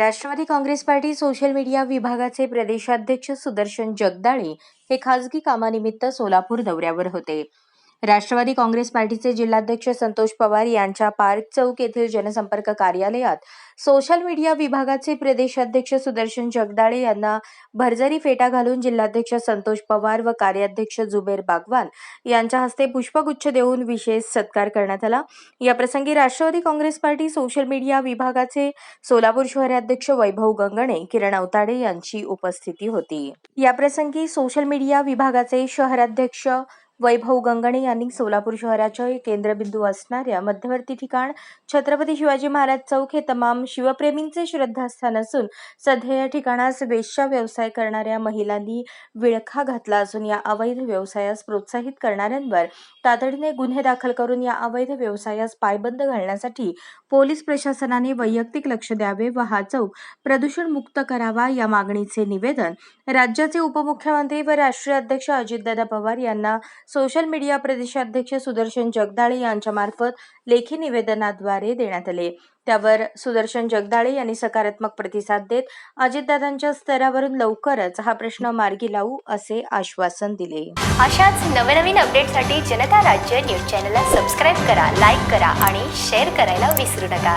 Rashtrawadi Congress party social media विभागाचे प्रदेशाध्यक्ष सुदर्शन जगदाळे हे खासगी कामानिमित्त सोलापूर दौऱ्यावर होते. राष्ट्रवादी काँग्रेस पार्टीचे जिल्हाध्यक्ष संतोष पवार यांच्या पार्क चौक येथील जनसंपर्क कार्यालयात सोशल मीडिया विभागाचे प्रदेशाध्यक्ष सुदर्शन जगदाळे यांना भरजरी फेटा घालून जिल्हाध्यक्ष संतोष पवार व कार्याध्यक्ष जुबेर बागवान यांच्या हस्ते पुष्पगुच्छ देऊन विशेष सत्कार करण्यात आला. याप्रसंगी Rashtrawadi Congress party social media विभागाचे सोलापूर शहराध्यक्ष वैभव गंगणे किरण अवताडे यांची उपस्थिती होती. याप्रसंगी सोशल मीडिया विभागाचे शहराध्यक्ष वैभव गंगणे यांनी सोलापूर शहराचे केंद्रबिंदू असणाऱ्या मध्यवर्ती ठिकाण छत्रपती शिवाजी महाराज चौक हे तमाम शिवप्रेमींचे श्रद्धास्थान असून सध्या या ठिकाणास वेश्या व्यवसाय करणाऱ्या महिलांनी विळखा घातला असून या अवैध व्यवसायास प्रोत्साहित करणाऱ्यांवर तातडीने गुन्हे दाखल करून या अवैध व्यवसायास पायबंद घालण्यासाठी पोलीस प्रशासनाने वैयक्तिक लक्ष द्यावे व हा चौक प्रदूषण मुक्त करावा या मागणीचे निवेदन राज्याचे उपमुख्यमंत्री व राष्ट्रीय अध्यक्ष अजितदादा पवार यांना सोशल मीडिया प्रदेशाध्यक्ष सुदर्शन जगदाळे यांच्यामार्फत लेखी निवेदनाद्वारे देण्यात आले. त्यावर सुदर्शन जगदाळे यांनी सकारात्मक प्रतिसाद देत अजितदादांच्या स्तरावरून लवकरच हा प्रश्न मार्गी लावू असे आश्वासन दिले. अशाच नवनवीन अपडेटसाठी जनता राज्य न्यूज चॅनलला सबस्क्राईब करा लाईक करा आणि शेअर करायला विसरू नका.